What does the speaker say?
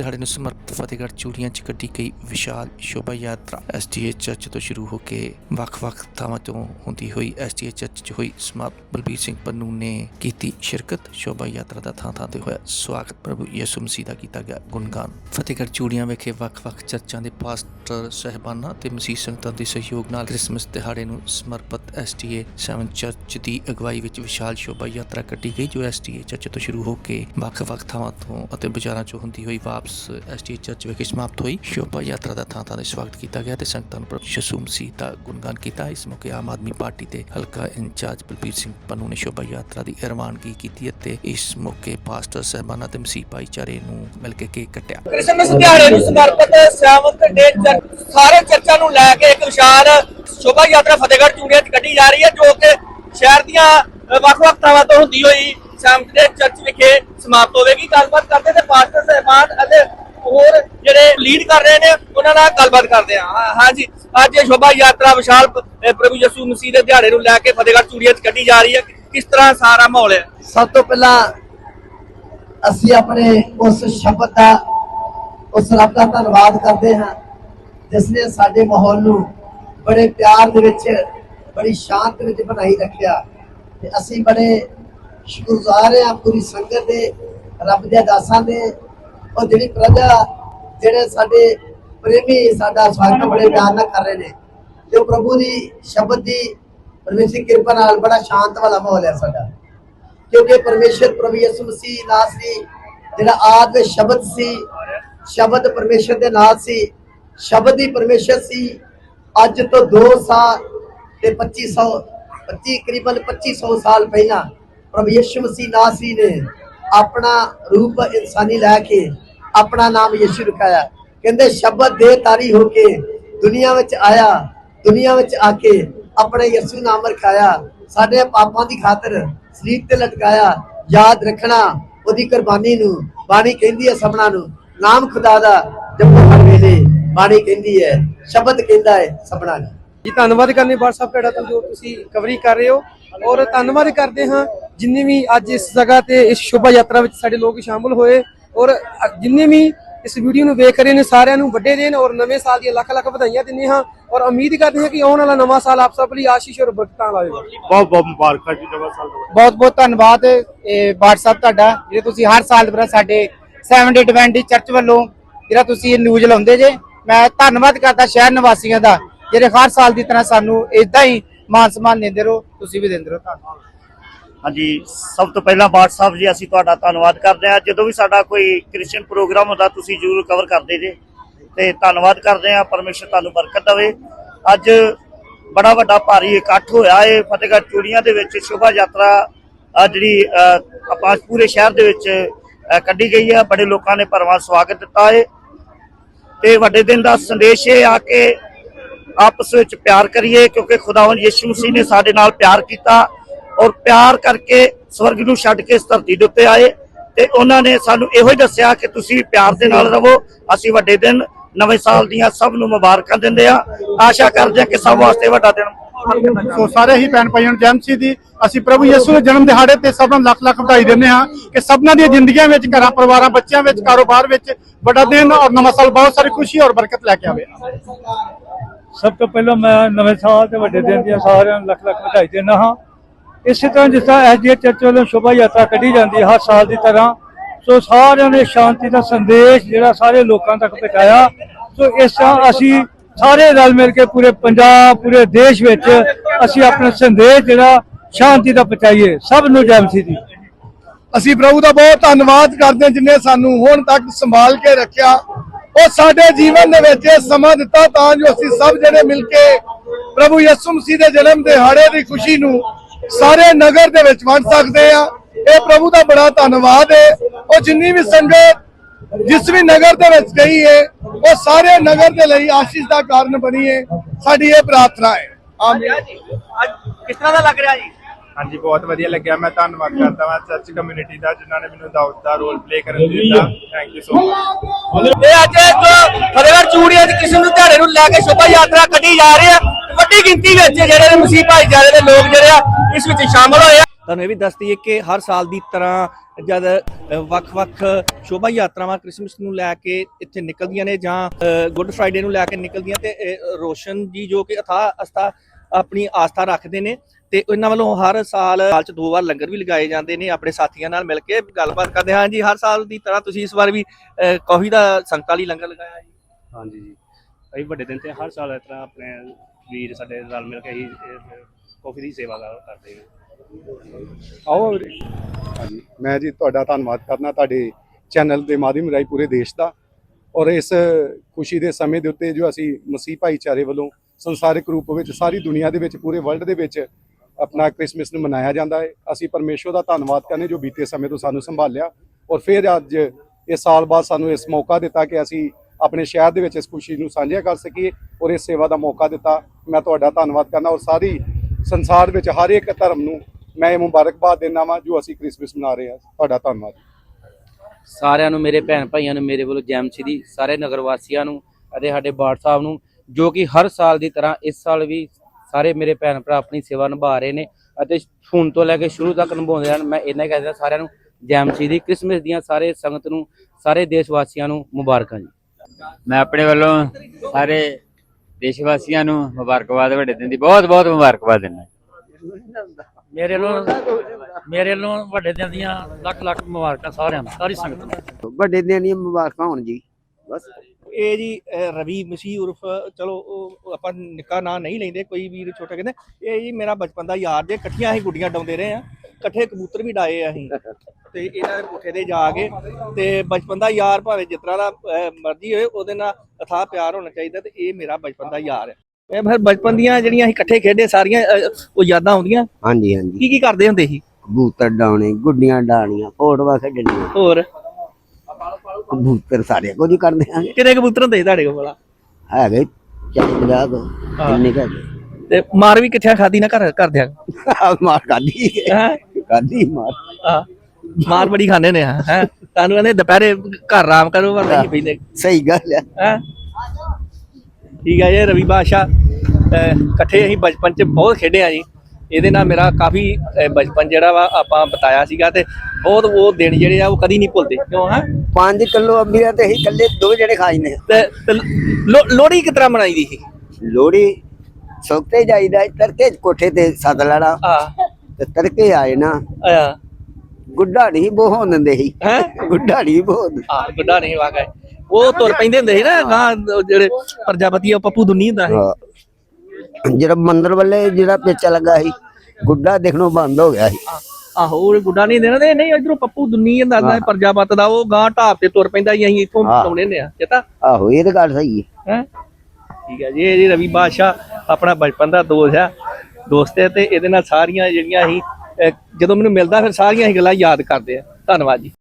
ਦਿਹਾੜੇ ਨੂੰ ਸਮਰਪਿਤ ਫਤਿਹਗੜ੍ਹ ਚੂੜੀਆਂ 'ਚ ਕੱਢੀ ਗਈ ਵਿਸ਼ਾਲ ਸ਼ੋਭਾ ਯਾਤਰਾ। ਐਸਟੀਏ ਚਰਚ ਤੋਂ ਸ਼ੁਰੂ ਹੋ ਕੇ ਵੱਖ-ਵੱਖ ਥਾਵਾਂ ਤੋਂ ਹੁੰਦੀ ਹੋਈ ਐਸਟੀਏ ਚਰਚ 'ਚ ਹੋਈ ਸਮਾਪਤ ਬਲਬੀਰ ਸਿੰਘ ਪੰਨੂ ਨੇ ਕੀਤੀ ਸ਼ਿਰਕਤ। ਸ਼ੋਭਾ ਯਾਤਰਾ ਦਾ ਥਾਂ-ਥਾਂ ਤੇ ਹੋਇਆ ਸਵਾਗਤ। ਪ੍ਰਭੂ ਯਿਸੂ ਮਸੀਹ ਦਾ ਕੀਤਾ ਗਿਆ ਗੁਣਗਾਨ। ਫਤਿਹਗੜ੍ਹ ਚੂੜੀਆਂ ਵਿਖੇ ਵੱਖ-ਵੱਖ ਚਰਚਾਂ ਦੇ ਪਾਸਟਰ, ਸਹਿਬਾਨਾਂ ਤੇ ਮਸੀਹ ਸੰਗਤਾਂ ਦੇ ਸਹਿਯੋਗ ਨਾਲ ਕ੍ਰਿਸਮਸ ਦਿਹਾੜੇ ਨੂੰ ਸਮਰਪਿਤ ਐਸਟੀਏ 7 ਚਰਚ ਦੀ ਅਗਵਾਈ ਵਿੱਚ ਵਿਸ਼ਾਲ ਸ਼ੋਭਾ ਯਾਤਰਾ ਕੱਢੀ ਗਈ, ਜੋ ਐਸਟੀਏ ਚਰਚ ਤੋਂ ਸ਼ੁਰੂ ਹੋ ਕੇ ਵੱਖ-ਵੱਖ ਥਾਵਾਂ ਤੋਂ ਅਤੇ ਬਾਜ਼ਾਰਾਂ ਚੋਂ ਹੁੰਦੀ ਹੋਈ ਵਾਪਸ ਐਸਟੀਏ ਚਰਚ ਵਿਖੇ ਸਮਾਪਤ ਹੋਈ। ਸ਼ੋਭਾ ਯਾਤਰਾ ਦਾ ਥਾਂ ਥਾਂ ਤੇ ਸਵਾਗਤ ਕੀਤਾ ਗਿਆ ਤੇ ਸੰਗਤਾਂ ਨੂੰ ਪ੍ਰਭੂ ਯਿਸੂ ਮਸੀਹ ਦਾ ਗੁਣਗਾਨ ਕੀਤਾ। ਇਸ ਮੌਕੇ ਆਮ ਆਦਮੀ ਪਾਰਟੀ ਦੇ ਹਲਕਾ ਇੰਚਾਰਜ ਬਲਬੀਰ ਸਿੰਘ ਪੰਨੂ ਨੇ ਸ਼ੋਭਾ ਯਾਤਰਾ ਦੀ ਰਵਾਨਗੀ ਕੀਤੀ ਅਤੇ ਇਸ ਮੌਕੇ ਪਾਸਟਰ ਸਹਿਬਾਨਾਂ ਤੇ ਮਸੀਹ ਭਾਈਚਾਰੇ ਨੂੰ ਮਿਲ ਕੇ ਕੇਕ ਕੱਟਿਆ। ਕ੍ਰਿਸਮਸ ਦਿਹਾੜੇ ਨੂੰ ਸਮਰਪਿਤ ਸੈਵਨਥ ਡੇ ਸਾਰੇ ਚਰਚਾਂ ਨੂੰ ਲੈ ਕੇ ਇੱਕ ਵਿਸ਼ਾਲ ਸ਼ੋਭਾ ਯਾਤਰਾ ਫਤਿਹਗੜ੍ਹ ਚੂੜੀਆਂ 'ਚ ਕੱਢੀ ਜਾ ਰਹੀ ਹੈ, ਜੋ ਕਿ ਸ਼ਹਿਰ ਦੀਆਂ ਵੱਖ-ਵੱਖ ਥਾਵਾਂ ਤੋਂ ਹੁੰਦੀ ਹੋਈ ਸੈਵਨਥ ਡੇ ਚਰਚ ਵਿਖੇ ਸਮਾਪਤ ਹੋਵੇਗੀ। ਗੱਲਬਾਤ ਕਰਦੇ ਤੇ ਪਾਸਟਰ ਸਹਿਬਾਨ ਅਤੇ ਹੋਰ ਜਿਹੜੇ ਲੀਡ ਕਰ ਰਹੇ ਨੇ, ਉਹਨਾਂ ਨਾਲ ਗੱਲਬਾਤ ਕਰਦੇ ਹਾਂ। ਹਾਂਜੀ। ਅੱਜ ਇਹ ਸ਼ੋਭਾ ਯਾਤਰਾ ਵਿਸ਼ਾਲ ਪ੍ਰਭੂ ਯਿਸੂ ਮਸੀਹ ਦੇ ਦਿਹਾੜੇ ਨੂੰ ਲੈ ਕੇ ਫਤਿਹਗੜ੍ਹ ਚੂੜੀਆਂ 'ਚ ਕੱਢੀ ਜਾ ਰਹੀ ਹੈ। ਕਿਸ ਤਰ੍ਹਾਂ ਸਾਰਾ ਮਾਹੌਲ ਹੈ? ਸਭ ਤੋਂ ਪਹਿਲਾਂ ਅਸੀਂ ਆਪਣੇ ਉਸ ਸ਼ਬਦ ਦਾ, ਉਸ ਰੱਬ ਦਾ ਧੰਨਵਾਦ ਕਰਦੇ ਹਾਂ, ਜਿਸ ਨੇ ਸਾਡੇ ਮਾਹੌਲ ਨੂੰ ਬੜੇ ਪਿਆਰ ਦੇ ਵਿੱਚ, ਬੜੀ ਸ਼ਾਂਤ ਵਿੱਚ ਬਣਾਈ ਰੱਖਿਆ। ਤੇ ਅਸੀਂ ਬੜੇ ਸ਼ੁਕਰਗੁਜ਼ਾਰ ਹਾਂ ਪੂਰੀ ਸੰਗਤ ਦੇ, ਰੱਬ ਦੇ ਦਾਸਾਂ ਦੇ। ਉਹ ਜਿਹੜੀ ਪ੍ਰਜਾ, ਜਿਹੜੇ ਸਾਡੇ ਪ੍ਰੇਮੀ, ਸਾਡਾ ਸਵਾਗਤ ਬੜੇ ਪਿਆਰ ਨਾਲ ਕਰ ਰਹੇ ਨੇ। ਤੇ ਉਹ ਪ੍ਰਭੂ ਦੀ ਸ਼ਬਦ ਦੀ ਪਰਮੇਸ਼ਰ ਕਿਰਪਾ ਨਾਲ ਬੜਾ ਸ਼ਾਂਤ ਵਾਲਾ ਮਾਹੌਲ ਹੈ ਸਾਡਾ। ਕਿਉਂਕਿ ਪਰਮੇਸ਼ਰ ਪ੍ਰਭੂ ਯਿਸੂ ਮਸੀਹ ਨਾਲ ਸੀ, ਜਿਹੜਾ ਆਦ ਸ਼ਬਦ ਸੀ, ਸ਼ਬਦ ਪਰਮੇਸ਼ਰ ਦੇ ਨਾਲ ਸੀ, ਸ਼ਬਦ ਹੀ ਪਰਮੇਸ਼ਰ ਸੀ। ਅੱਜ ਤੋਂ 2 ਸਾਲ ਤੇ 2500 25 ਕਰੀਬਨ 2500 ਸਾਲ ਪਹਿਲਾਂ ਪ੍ਰਭੂ ਯਿਸੂ ਮਸੀਹ ਨਾਸੀ ਨੇ, ਆਪਣਾ ਰੂਪ ਇਨਸਾਨੀ ਲੈ ਕੇ ਆਪਣਾ ਨਾਮ ਯਿਸੂ ਰਖਾਇਆ। ਕਹਿੰਦੇ, ਸ਼ਬਦ ਦੇ ਤਾਰੀ ਹੋ ਕੇ ਦੁਨੀਆ ਵਿੱਚ ਆਇਆ, ਦੁਨੀਆ ਵਿੱਚ ਆ ਕੇ ਆਪਣੇ ਯਿਸੂ ਨਾਮ ਰਖਾਇਆ। ਸਾਡੇ ਪਾਪਾਂ ਦੀ ਖਾਤਰ ਸਲੀਬ ਤੇ ਲਟਕਾਇਆ, ਯਾਦ ਰੱਖਣਾ ਉਹਦੀ ਕੁਰਬਾਨੀ ਨੂੰ, ਬਾਣੀ ਕਹਿੰਦੀ ਹੈ ਸਭਨਾ ਨੂੰ, ਨਾਮ ਖੁਦਾ ਦਾ ਜਪੋ ਹਰ ਵੇਲੇ, ਬਾਣੀ ਕਹਿੰਦੀ ਹੈ, ਸ਼ਬਦ ਕਹਿੰਦਾ ਹੈ ਸਭਨਾ ਨੂੰ। ਜੀ, ਧੰਨਵਾਦ ਕਰਨੇ ਬਾਰ ਸਾਹਿਬ ਤੁਹਾਡਾ ਜੋ ਤੁਸੀਂ ਕਵਰੀ ਕਰ ਰਹੇ ਹੋ। ਔਰ ਧੰਨਵਾਦ ਕਰਦੇ ਹਾਂ ਜਿੰਨੇ ਵੀ ਅੱਜ ਇਸ ਜਗ੍ਹਾ ਤੇ ਇਸ ਸ਼ੋਭਾ ਯਾਤਰਾ ਵਿੱਚ ਸਾਡੇ ਲੋਕ ਸ਼ਾਮਲ ਹੋਏ ਔਰ ਜਿੰਨੇ ਵੀ ਇਸ ਵੀਡੀਓ ਨੂੰ ਵੇਖ ਰਹੇ ਨੇ ਸਾਰਿਆਂ ਨੂੰ ਵੱਡੇ ਦਿਨ ਔਰ ਨਵੇਂ ਸਾਲ ਦੀਆਂ ਲੱਖ ਲੱਖ ਵਧਾਈਆਂ ਦਿੰਦੇ ਹਾਂ ਔਰ ਉਮੀਦ ਕਰਦੇ ਹਾਂ ਕਿ ਆਉਣ ਵਾਲਾ ਨਵਾਂ ਸਾਲ ਆਪ ਸਭ ਲਈ ਆਸ਼ੀਸ਼ ਔਰ ਬਰਕਤਾਂ ਲਾਵੇਗਾ ਬਹੁਤ ਬਹੁਤ ਮੁਬਾਰਕਾਂ ਜੀ ਨਵਾਂ ਸਾਲ ਦਾ ਬਹੁਤ ਬਹੁਤ ਧੰਨਵਾਦ ਇਹ WhatsApp ਤੁਹਾਡਾ ਜਿਹੜੇ ਤੁਸੀਂ ਹਰ ਸਾਲ ਦੁਬਾਰਾ ਸਾਡੇ 7 ਡੇ ਐਡਵੈਂਟਿਸ ਚਰਚ ਵੱਲੋਂ ਜਿਹੜਾ ਤੁਸੀਂ ਇਹ ਨਿਊਜ਼ ਲਾਉਂਦੇ ਜੇ ਮੈਂ ਧੰਨਵਾਦ ਕਰਦਾ ਸ਼ਹਿਰ ਨਿਵਾਸੀਆਂ ਦਾ ਜਿਹੜੇ ਹਰ ਸਾਲ ਦੀ ਤਰ੍ਹਾਂ ਸਾਨੂੰ ਇਦਾਂ ਹੀ ਮਾਨ ਸਨਮਾਨ ਦਿੰਦੇ ਰਹੋ ਤੁਸੀਂ ਵੀ ਦਿੰਦੇ ਰਹੋ ਧੰਨਵਾਦ। ਹਾਂਜੀ, ਸਭ ਤੋਂ ਪਹਿਲਾਂ ਬਾਟ ਸਾਹਿਬ ਜੀ, ਅਸੀਂ ਤੁਹਾਡਾ ਧੰਨਵਾਦ ਕਰਦੇ ਹਾਂ। ਜਦੋਂ ਵੀ ਸਾਡਾ ਕੋਈ ਕ੍ਰਿਸਚੀਅਨ ਪ੍ਰੋਗਰਾਮ ਹੁੰਦਾ, ਤੁਸੀਂ ਜ਼ਰੂਰ ਕਵਰ ਕਰਦੇ ਜੇ। ਤੇ ਧੰਨਵਾਦ ਕਰਦੇ ਹਾਂ, ਪਰਮੇਸ਼ਰ ਤੁਹਾਨੂੰ ਬਰਕਤ ਦੇਵੇ। ਅੱਜ ਬੜਾ ਵੱਡਾ ਭਾਰੀ ਇਕੱਠ ਹੋਇਆ ਏ, ਫਤਿਹਗੜ੍ਹ ਚੂੜੀਆਂ ਦੇ ਵਿੱਚ ਸ਼ੋਭਾ ਯਾਤਰਾ ਜਿਹੜੀ ਆਪਾਂ ਪੂਰੇ ਸ਼ਹਿਰ ਦੇ ਵਿੱਚ ਕੱਢੀ ਗਈ ਹੈ ਬੜੇ ਲੋਕਾਂ ਨੇ ਭਰਵਾਂ ਸਵਾਗਤ ਦਿੱਤਾ ਏ। ਤੇ ਵੱਡੇ ਦਿਨ ਦਾ ਸੰਦੇਸ਼ ਇਹ ਆ ਕੇ ਆਪਸ ਵਿੱਚ ਪਿਆਰ ਕਰੀਏ, ਕਿਉਂਕਿ ਖੁਦਾਵੰਦ ਯਿਸੂ ਮਸੀਹ ਨੇ ਸਾਡੇ ਨਾਲ ਪਿਆਰ ਕੀਤਾ। ਔਰ ਪਿਆਰ ਕਰਕੇ ਸਵਰਗ ਨੂੰ ਛੱਡ ਕੇ ਇਸ ਧਰਤੀ ਦੇ ਉੱਤੇ ਆਏ ਤੇ ਉਹਨਾਂ ਨੇ ਸਾਨੂੰ ਇਹੋ ਹੀ ਦੱਸਿਆ ਕਿ ਤੁਸੀਂ ਪਿਆਰ ਦੇ ਨਾਲ ਰਹੋ। ਅਸੀਂ ਵੱਡੇ ਦਿਨ ਨਵੇਂ ਸਾਲ ਦੀਆਂ ਸਭ ਨੂੰ ਮੁਬਾਰਕਾਂ ਦਿੰਦੇ ਆ ਆਸ਼ਾ ਕਰਦੇ ਹਾਂ ਕਿ ਸਭ ਵਾਸਤੇ ਵੱਡਾ ਦਿਨ। ਸੋ ਸਾਰੇ ਹੀ ਭੈਣ ਭਾਈਆਂ ਨੂੰ ਜੈ ਮਸੀਹ ਦੀ ਅਸੀਂ ਪ੍ਰਭੂ ਯਿਸੂ ਦੇ ਜਨਮ ਦਿਹਾੜੇ ਤੇ ਸਭ ਨੂੰ ਲੱਖ ਲੱਖ ਵਧਾਈ ਦਿੰਦੇ ਹਾਂ ਕਿ ਸਭਨਾਂ ਦੀਆਂ ਜ਼ਿੰਦਗੀਆਂ ਵਿੱਚ ਘਰਾਂ ਪਰਿਵਾਰਾਂ ਬੱਚਿਆਂ ਵਿੱਚ ਕਾਰੋਬਾਰ ਵਿੱਚ ਵੱਡਾ ਦਿਨ ਔਰ ਨਵਾਂ ਸਾਲ ਬਹੁਤ ਸਾਰੀ ਖੁਸ਼ੀ ਔਰ ਬਰਕਤ ਲੈ ਕੇ ਆਵੇ। ਸਭ ਤੋਂ ਪਹਿਲਾਂ ਮੈਂ ਨਵੇਂ ਸਾਲ ਤੇ ਵੱਡੇ ਦਿਨ ਦੀਆਂ ਸਾਰਿਆਂ ਨੂੰ ਲੱਖ ਲੱਖ ਵਧਾਈ ਦਿੰਦਾ ਹਾਂ। ਇਸੇ ਤਰ੍ਹਾਂ ਜਿਸ ਤਰ੍ਹਾਂ ਐਸਡੀਏ ਚਰਚ ਵੱਲੋਂ ਸ਼ੋਭਾ ਯਾਤਰਾ ਕੱਢੀ ਜਾਂਦੀ ਹੈ ਹਰ ਸਾਲ ਦੀ ਤਰ੍ਹਾਂ, ਸੋ ਸਾਰਿਆਂ ਨੇ ਸ਼ਾਂਤੀ ਦਾ ਸੰਦੇਸ਼ ਜਿਹੜਾ ਸਾਰੇ ਲੋਕਾਂ ਤੱਕ ਪਹੁੰਚਾਇਆ। ਸੋ ਇਸ ਤਰ੍ਹਾਂ ਅਸੀਂ ਸਾਰੇ ਰਲ ਮਿਲ ਕੇ ਪੂਰੇ ਪੰਜਾਬ, ਪੂਰੇ ਦੇਸ਼ ਵਿੱਚ ਅਸੀਂ ਆਪਣਾ ਸੰਦੇਸ਼ ਜਿਹੜਾ ਸ਼ਾਂਤੀ ਦਾ ਪਹੁੰਚਾਈਏ। ਸਭ ਨੂੰ ਜੈ ਮਸੀਹ ਦੀ ਅਸੀਂ ਪ੍ਰਭੂ ਦਾ ਬਹੁਤ ਧੰਨਵਾਦ ਕਰਦੇ ਹਾਂ ਜਿਨੇ ਸਾਨੂੰ ਹੁਣ ਤੱਕ ਸੰਭਾਲ ਕੇ ਰੱਖਿਆ। ਉਹ ਸਾਡੇ ਜੀਵਨ ਦੇ ਵਿੱਚ ਇਹ ਸਮਾਂ ਦਿੱਤਾ ਤਾਂ ਜੋ ਅਸੀਂ ਸਭ ਜਣੇ ਮਿਲ ਕੇ ਪ੍ਰਭੂ ਯਿਸੂ ਮਸੀਹ ਦੇ ਜਨਮ ਦਿਹਾੜੇ ਦੀ ਖੁਸ਼ੀ ਨੂੰ ਸਾਰੇ ਨਗਰ ਦੇ ਵਿੱਚ ਵੰਡ ਸਕਦੇ ਆ। ਇਹ ਪ੍ਰਭੂ ਦਾ ਬੜਾ ਧੰਨਵਾਦ ਹੈ ਉਹ ਜਿੰਨੀ ਵੀ ਸੰਗਤ ਜਿਸ ਵੀ ਨਗਰ ਦੇ ਵਿੱਚ ਗਈ ਹੈ ਉਹ ਸਾਰੇ ਨਗਰ ਦੇ ਲਈ ਆਸ਼ੀਸ਼ ਦਾ ਕਾਰਨ ਬਣੀ ਹੈ ਸਾਡੀ ਇਹ ਪ੍ਰਾਰਥਨਾ ਹੈ ਆਮੀਨ। ਜੀ ਅੱਜ ਕਿਸ ਤਰ੍ਹਾਂ ਦਾ ਲੱਗ ਰਿਹਾ ਜੀ? ਹਾਂਜੀ ਬਹੁਤ ਵਧੀਆ ਲੱਗਿਆ। ਮੈਂ ਧੰਨਵਾਦ ਕਰਦਾ ਹਾਂ ਚਰਚ ਕਮਿਊਨਿਟੀ ਦਾ ਜਿਨ੍ਹਾਂ ਨੇ ਮੈਨੂੰ ਦਾਊਦ ਦਾ ਰੋਲ ਪਲੇ ਕਰਨ ਦਿੱਤਾ। ਥੈਂਕ ਯੂ ਸੋ ਮਚ ਇਹ ਅੱਜ ਜੋ ਫਤਿਹਗੜ੍ਹ ਚੂੜੀਆਂ ਦੇ ਕਿਸਮ ਨੂੰ ਦਿਹਾੜੇ ਨੂੰ ਲੈ ਕੇ ਸ਼ੋਭਾ ਯਾਤਰਾ ਕੱਢੀ ਜਾ ਰਹੀ ਹੈ। ਵੱਡੀ ਗਿਣਤੀ ਵਿੱਚ ਜਿਹੜੇ ਨੇ ਮਸੀਹ ਭਾਈਚਾਰੇ ਦੇ ਲੋਕ ਜਿਹੜੇ ਆ ਇਸ ਵਿੱਚ ਸ਼ਾਮਲ ਹੋਏ ਆ। ਤੁਹਾਨੂੰ ਇਹ ਵੀ ਦੱਸ ਦਈਏ ਕਿ ਹਰ ਸਾਲ ਦੀ ਤਰ੍ਹਾਂ ਜਦ ਵੱਖ-ਵੱਖ ਸ਼ੋਭਾ ਯਾਤਰਾਵਾਂ ਕ੍ਰਿਸਮਸ ਨੂੰ ਲੈ ਕੇ ਇੱਥੇ ਨਿਕਲਦੀਆਂ ਨੇ ਜਾਂ ਗੁੱਡ ਫਰਾਈਡੇ ਨੂੰ ਲੈ ਕੇ ਨਿਕਲਦੀਆਂ ਤੇ ਰੋਸ਼ਨ ਜੀ ਜੋ ਕਿ ਅਥਾ ਅਸਥਾ ਆਪਣੀ ਆਸਥਾ ਰੱਖਦੇ ਨੇ ਤੇ ਇਹਨਾਂ ਵੱਲੋਂ ਹਰ ਸਾਲ ਸਾਲ ਚ ਦੋ ਵਾਰ ਲੰਗਰ ਵੀ ਲਗਾਏ ਜਾਂਦੇ ਨੇ ਆਪਣੇ ਸਾਥੀਆਂ ਨਾਲ ਮਿਲ ਕੇ ਗੱਲਬਾਤ ਕਰਦੇ ਹਾਂ। ਜੀ ਹਰ ਸਾਲ ਦੀ ਤਰ੍ਹਾਂ ਤੁਸੀਂ ਇਸ ਵਾਰ ਵੀ ਕੌਫੀ ਦਾ ਸੰਗਤਾਂ ਲਈ ਲੰਗਰ ਲਗਾਇਆ ਜੀ। ਹਾਂਜੀ ਜੀ। ਅਸੀਂ ਵੱਡੇ ਦਿਨ ਤੇ ਹਰ ਸਾਲ ਇਸ ਤਰ੍ਹਾਂ ਆਪਣੇ ਵੀਰ ਸਾਡੇ ਰਲ ਮਿਲ ਕੇ ਹੀ ਕਾਫੀ ਦੀ ਸੇਵਾ ਕਰ- ਕਰਦੇ ਹਾਂ ਆਓ ਹਾਂਜੀ, ਮੈਂ ਜੀ ਤੁਹਾਡਾ ਧੰਨਵਾਦ ਕਰਨਾ ਤੁਹਾਡੇ ਚੈਨਲ ਦੇ ਮਾਧਿਅਮ ਰਾਹੀਂ ਪੂਰੇ ਦੇਸ਼ ਦਾ। ਔਰ ਇਸ ਖੁਸ਼ੀ ਦੇ ਸਮੇਂ ਦੇ ਉੱਤੇ ਜੋ ਅਸੀਂ ਮਸੀਹ ਭਾਈਚਾਰੇ ਵੱਲੋਂ ਸੰਸਾਰਿਕ ਰੂਪ ਵਿੱਚ ਸਾਰੀ ਦੁਨੀਆ ਦੇ ਵਿੱਚ, ਪੂਰੇ ਵਰਲਡ ਦੇ ਵਿੱਚ ਆਪਣਾ ਕ੍ਰਿਸਮਸ ਨੂੰ ਮਨਾਇਆ ਜਾਂਦਾ ਹੈ। ਅਸੀਂ ਪਰਮੇਸ਼ਵਰ ਦਾ ਧੰਨਵਾਦ ਕਰਨੇ ਜੋ ਬੀਤੇ ਸਮੇਂ ਤੋਂ ਸਾਨੂੰ ਸੰਭਾਲਿਆ। ਔਰ ਫਿਰ ਅੱਜ ਇਸ ਸਾਲ ਬਾਅਦ ਸਾਨੂੰ ਇਸ ਮੌਕਾ ਦਿੱਤਾ ਕਿ ਅਸੀਂ ਆਪਣੇ ਸ਼ਹਿਰ ਦੇ ਵਿੱਚ ਇਸ ਖੁਸ਼ੀ ਨੂੰ ਸਾਂਝਾ ਕਰ ਸਕੀਏ ਔਰ ਇਸ ਸੇਵਾ ਦਾ ਮੌਕਾ ਦਿੱਤਾ। ਮੈਂ ਤੁਹਾਡਾ ਧੰਨਵਾਦ ਕਰਨਾ ਔਰ ਸਾਰੀ ਸੰਸਾਰ ਵਿੱਚ ਹਰ ਇੱਕ ਧਰਮ ਨੂੰ ਮੈਂ ਇਹ ਮੁਬਾਰਕਬਾਦ ਦਿੰਦਾ ਵਾਂ ਜੋ ਅਸੀਂ ਕ੍ਰਿਸਮਸ ਮਨਾ ਰਹੇ ਹਾਂ। ਤੁਹਾਡਾ ਧੰਨਵਾਦ। ਸਾਰਿਆਂ ਨੂੰ, ਮੇਰੇ ਭੈਣ ਭਾਈਆਂ ਨੂੰ, ਮੇਰੇ ਵੱਲੋਂ ਜੈਮ ਸ਼੍ਰੀ ਸਾਰੇ ਨਗਰ ਵਾਸੀਆਂ ਨੂੰ ਅਤੇ ਸਾਡੇ ਬਾੜ ਸਾਹਿਬ ਨੂੰ, ਜੋ ਕਿ ਹਰ ਸਾਲ ਦੀ ਤਰ੍ਹਾਂ ਇਸ ਸਾਲ ਵੀ ਸਾਰੇ ਮੇਰੇ ਭੈਣ ਭਰਾ ਆਪਣੀ ਸੇਵਾ ਨਿਭਾ ਰਹੇ ਨੇ ਅਤੇ ਹੁਣ ਤੋਂ ਲੈ ਕੇ ਸ਼ੁਰੂ ਤੱਕ ਨਿਭਾਉਂਦੇ ਹਨ ਮੈਂ ਇੰਨਾ ਹੀ ਕਹਿੰਦਾ ਸਾਰਿਆਂ ਨੂੰ ਜੈਮ ਸ਼੍ਰੀ ਕ੍ਰਿਸਮਸ ਦੀਆਂ ਸਾਰੇ ਸੰਗਤ ਨੂੰ, ਸਾਰੇ ਦੇਸ਼ ਵਾਸੀਆਂ ਨੂੰ ਮੁਬਾਰਕਾਂ ਜੀ। ਮੈਂ ਆਪਣੇ ਵੱਲੋਂ ਸਾਰੇ ਦੇਸ਼ ਵਾਸੀਆਂ ਨੂੰ ਮੁਬਾਰਕਬਾਦ ਵੱਡੇ ਦਿਨ ਦੀ ਬਹੁਤ ਬਹੁਤ ਮੁਬਾਰਕਬਾਦ ਦਿੰਦਾ ਮੇਰੇ ਵੱਲੋਂ ਮੇਰੇ ਵੱਲੋਂ ਵੱਡੇ ਦਿਨ ਦੀਆਂ ਲੱਖ ਲੱਖ ਮੁਬਾਰਕਾਂ ਸਾਰਿਆਂ ਨੂੰ ਸਾਰੀ ਸੰਗਤ ਨੂੰ। ਵੱਡੇ ਦਿਨ ਦੀਆਂ ਮੁਬਾਰਕਾਂ ਹੋਣ ਜੀ ਬਸ। ਇਹ ਜੀ ਰਵੀ ਮਸੀਹ ਉਰਫ ਚਲੋ ਉਹ ਆਪਾਂ ਨਿੱਕਾ ਨਾਂ ਨਹੀਂ ਲੈਂਦੇ ਕੋਈ ਵੀਰ ਛੋਟਾ ਕਹਿੰਦੇ ਇਹ ਜੀ ਮੇਰਾ ਬਚਪਨ ਦਾ ਯਾਰ ਜੇ ਇਕੱਠੀਆਂ ਅਸੀਂ ਗੁੱਡੀਆਂ ਡਾਉਂਦੇ ਰਹੇ ਆ ਇਕੱਠੇ ਕਬੂਤਰ ਵੀ ਡਾਏ ਆ ਅਸੀਂ। ਤੇ ਇਹਨਾਂ ਦੇ ਕੋਠੇ ਤੇ ਜਾ ਕੇ ਤੇ ਬਚਪਨ ਦਾ ਯਾਰ ਭਾਵੇਂ ਜਿਸ ਤਰ੍ਹਾਂ ਦਾ ਅਹ, ਮਰਜ਼ੀ ਹੋਏ ਉਹਦੇ ਨਾਲ ਅਥਾਹ ਪਿਆਰ ਹੋਣਾ ਚਾਹੀਦਾ ਤੇ ਇਹ ਮੇਰਾ ਬਚਪਨ ਦਾ ਯਾਰ ਹੈ। ਇਹ ਫਿਰ ਬਚਪਨ ਦੀਆਂ ਜਿਹੜੀਆਂ ਅਸੀਂ ਇਕੱਠੇ ਖੇਡੇ ਸਾਰੀਆਂ ਅਹ, ਉਹ ਯਾਦਾਂ ਆਉਂਦੀਆਂ? ਹਾਂਜੀ ਹਾਂਜੀ। ਕੀ ਕੀ ਕਰਦੇ ਹੁੰਦੇ ਸੀ? ਕਬੂਤਰ ਡਾਉਣੇ ਗੁੱਡੀਆਂ ਡਾਣੀਆਂ ਫੋਟੋਆਂ ਖੇਡਣੀਆਂ ਹੋਰ? ਕਬੂਤਰ ਸਾਰੇ ਕੁਝ ਕਰਦੇ ਆ। ਕਿੰਨੇ ਕਬੂਤਰ ਹੁੰਦੇ ਸੀ ਤੁਹਾਡੇ ਕੋਲ ਭਲਾ? ਹੈਗੇ ਚਾਲੀ ਪੰਜਾਹ ਕੋ ਹਾਂ। ਕਿੰਨੇ ਕਾ ਤੇ ਮਾਰ ਵੀ ਕਿੱਥੇ ਖਾਦੀ ਨਾ ਘਰ ਘਰਦਿਆਂ ਮਾਰ ਕਾਦੀ ਹੈ? ਕਾਦੀ ਮਾਰ। ਆ ਮਾਰ ਬੜੀ ਖਾਂਦੇ ਨੇ ਹੈ। ਤੁਹਾਨੂੰ ਕਹਿੰਦੇ ਦੁਪਹਿਰੇ ਘਰ ਆਰਾਮ ਕਰੋ ਪਰ ਨਹੀਂ ਪੈਂਦੇ। ਸਹੀ ਗੱਲ ਹੈ ਹੈ? ਠੀਕ ਹੈ ਜੀ ਰਵੀ ਅਹ ਇਕੱਠੇ ਅਸੀਂ ਬਚਪਨ ਚ ਬਹੁਤ ਖੇਡੇ ਆ ਜੀ। ਇਹਦੇ ਨਾਲ ਮੇਰਾ ਕਾਫੀ ਅਹ ਬਚਪਨ ਜਿਹੜਾ ਵਾ ਆਪਾਂ ਬਤਾਇਆ ਸੀਗਾ ਤੇ ਬਹੁਤ ਉਹ ਦਿਨ ਜਿਹੜੇ ਆ ਉਹ ਕਦੀ ਨਹੀਂ ਭੁੱਲਦੇ। ਕਿਉਂ ਹੈ? 5 ਕਿਲੋ ਅੰਬੀਆਂ ਤੇ ਅਸੀਂ ਇਕੱਲੇ ਦੋ ਜਣੇ ਖਾਈ ਨੇ ਤੇ ਤੇ ਲੋ- ਲੋਹੜੀ ਕਿਸ ਤਰ੍ਹਾਂ ਮਨਾਈ ਦੀ ਸੀ? ਲੋੜੀ ਸੁੱਤੇ ਜਾਈਦਾ ਤੜਕੇ ਕੋਠੇ ਤੇ ਸੱਦ ਲੈਣਾ। ਆ ਤੇ ਤੜਕੇ ਆਏ ਨਾ। ਆ ਗੁੱਡਾ ਨਹੀਂ ਬੋਹਣ ਦਿੰਦੇ ਸੀ। ਹੈ? ਗੁੱਡਾ ਨਹੀਂ ਬੋਹਣ ਆ ਗੁੱਡਾ ਨਹੀਂ ਵਾਗਾ ਉਹ ਤੁਰ ਪੈਂਦੇ ਹੁੰਦੇ ਸੀ ਨਾ ਗਾਂ ਜਿਹੜੇ ਪ੍ਰਜਾਪਤੀ ਉਹ ਪੱਪੂ ਦੁੰਨੀ ਹੁੰਦਾ ਸੀ। ਹਾਂ। ਜਿਹੜਾ ਮੰਦਰ ਵੱਲੇ ਜਿਹੜਾ ਪੇਚਾ ਲੱਗਾ ਸੀ ਗੁੱਡਾ ਦੇਖਣੋਂ ਬੰਦ ਹੋ ਗਿਆ ਸੀ। ਆ- ਆਹੋ ਉਹ ਗੁੱਡਾ ਨਹੀਂ ਦੇਣਾ ਤੇ ਨਹੀਂ ਇਧਰੋਂ ਪੱਪੂ ਦੁੰਨੀ ਜਾਂਦਾ ਸੀ ਪ੍ਰਜਾਪਤ ਦਾ ਉਹ ਗਾਂ ਢਾਬ ਤੇ ਤੁਰ ਪੈਂਦਾ ਸੀ ਅਸੀਂ ਇੱਥੋਂ ਹਾਂ। ਲਾਉਣੇ ਨੇ ਆ ਚੇਤਾ? ਆਹੋ ਇਹ ਤਾਂ ਗੱਲ ਸਹੀ ਹੈ। ਹੈ? ਠੀਕ ਹੈ ਜੀ ਇਹ ਜੀ ਰਵੀ ਬਾਦਸ਼ਾਹ ਆਪਣਾ ਬਚਪਨ ਦਾ ਦੋਸਤ ਆ। ਦੋਸਤ ਹੈ ਤੇ ਇਹਦੇ ਨਾਲ ਸਾਰੀਆਂ ਜਿਹੜੀਆਂ ਅਸੀਂ ਜਦੋਂ ਮੈਨੂੰ ਮਿਲਦਾ ਫਿਰ ਸਾਰੀਆਂ ਹੀ ਗੱਲਾਂ ਯਾਦ ਕਰਦੇ ਆ ਧੰਨਵਾਦ ਜੀ।